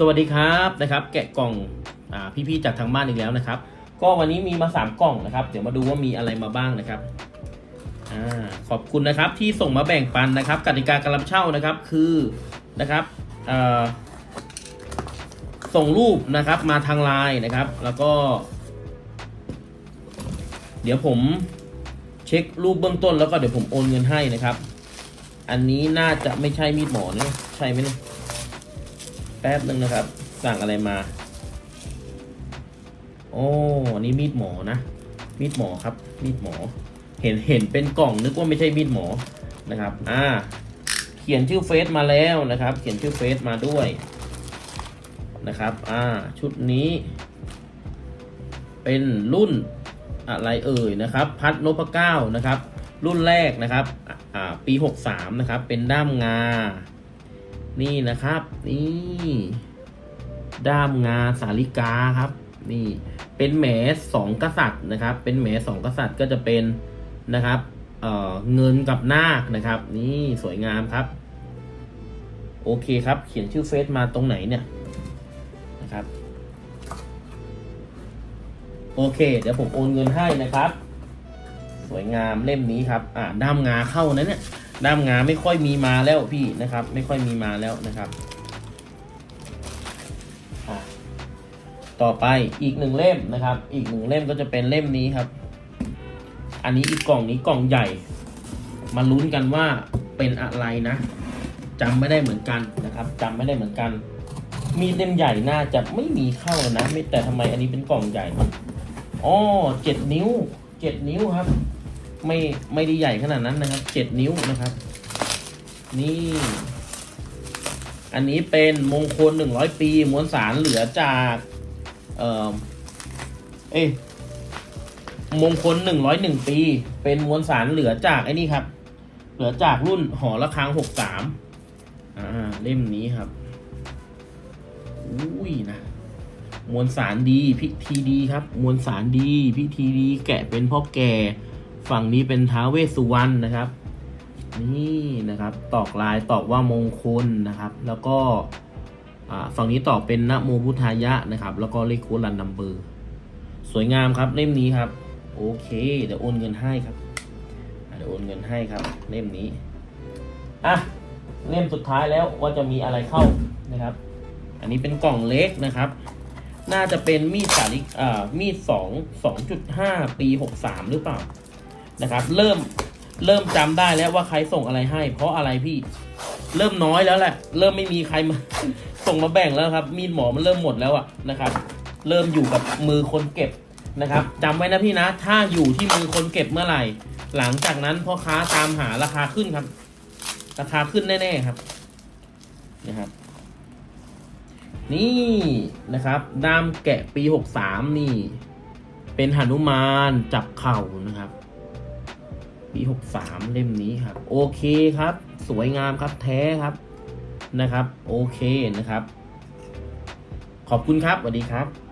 สวัสดีครับนะครับ แกะกล่องอพี่ๆจากทางบ้านอีกแล้วนะครับ ก็วันนี้มีมาสามกล่องนะครับ เดี๋ยวมาดูว่ามีอะไรมาบ้างนะครับอขอบคุณนะครับที่ส่งมาแบ่งปันนะครับกติกาการรับเช่านะครับคือนะครับส่งรูปนะครับมาทางไลน์นะครับ แล้วก็ เดี๋ยวผมเช็ครูปเบื้องต้นแล้วก็เดี๋ยวผมโอนเงินให้นะครับ อันนี้น่าจะไม่ใช่มีดหมอนะใช่ไหมเนี่ย ป๊บหนึ่งนะครับ สั่งอะไรมา โอ้นนี้มีดหมอนะ มีดหมอครับ มีดหมอ เห็นเห็นเป็นกล่องนึกว่าไม่ใช่มีดหมอนะครับ อ่า เขียนชื่อเฟซมาแล้วนะครับ เขียนชื่อเฟซมาด้วยนะครับ อ่า ชุดนี้ เป็นรุ่นอะไรเอ่ยนะครับ พัดนพเก้านะครับ รุ่นแรกนะครับ อ่า ปี 63 นะครับ เป็นด้ามงา นี่นะครับ นี่ ด้ามงาสาลิกาครับ นี่ เป็นแหมสองกษัตริย์นะครับ เป็นแหมสองกษัตริย์ก็จะเป็นนะครับเอ่อเงินกับนาคนะครับ นี่สวยงามครับ โอเคครับ เขียนชื่อเฟซมาตรงไหนเนี่ยนะครับ โอเค เดี๋ยวผมโอนเงินให้นะครับ สวยงามเล่มนี้ครับ อ่าด้ามงาเข้านะเนี่ย ด้ามงาไม่ค่อยมีมาแล้วพี่นะครับ ไม่ค่อยมีมาแล้วนะครับ ต่อไปอีกหนึ่งเล่มนะครับ อีกหนึ่งเล่มก็จะเป็นเล่มนี้ครับ อันนี้อีกกล่องนี้กล่องใหญ่ มาลุ้นกันว่าเป็นอะไรนะจำไม่ได้เหมือนกันนะครับจำไม่ได้เหมือนกัน มีเล่มใหญ่น่าจะไม่มีเข้านะ ไม่แต่ทำไมอันนี้เป็นกล่องใหญ่อ๋อเจ็ดนิ้วเจ็ดนิ้วครับ ไม่ไม่ได้ใหญ่ขนาดนั้นนะครับเจ็ดนิ้วนะครับ นี่ อันนี้เป็นมงคลหนึ่งร้อยปีมวลสารเหลือจาก เออเอ้มงคลหนึ่งร้อยหนึ่งปี เป็นมวลสารเหลือจากไอ้นี่ครับ เหลือจากรุ่นหอระฆังหกสามอ่าเล่มนี้ครับอุ้ยนะมวลสารดีพิธีดีครับ มวลสารดีพิธีดีแกะเป็นพ่อแก่ ฝั่งนี้เป็นท้าเวสุวรรณนะครับ นี่นะครับ ตอกลายตอกว่ามงคลนะครับ แล้วก็ฝั่งนี้ตอกเป็นนโมพุทธายะนะครับ แล้วก็เลขโครันนัมเบอร์สวยงามครับเล่มนี้ครับ โอเค เดี๋ยวโอนเงินให้ครับเดี๋ยวโอนเงินให้ครับ เล่มนี้อะเล่มสุดท้ายแล้วว่าจะมีอะไรเข้านะครับ อันนี้เป็นกล่องเล็กนะครับน่าจะเป็นมีดสาลิกอ่ามีดสองสองจุดห้าปีหกสามหรือเปล่า นะครับ เริ่มเริ่มจำได้แล้วว่าใครส่งอะไรให้ เพราะอะไรพี่เริ่มน้อยแล้วแหละ เริ่มไม่มีใครมาส่งมาแบ่งแล้วครับ มีดหมอมันเริ่มหมดแล้วอะนะครับ เริ่มอยู่กับมือคนเก็บนะครับจำไว้นะพี่นะ ถ้าอยู่ที่มือคนเก็บเมื่อไหร่ หลังจากนั้นพ่อค้าตามหาราคาขึ้นครับ ราคาขึ้นแน่ๆครับนะครับ นี่นะครับ ด้ามแกะปีหกสามนี่ เป็นหนุมานจับเข่านะครับ ปีหกสามเล่มนี้ครับ โอเคครับ สวยงามครับแท้ครับนะครับ โอเคนะครับ ขอบคุณครับสวัสดีครับ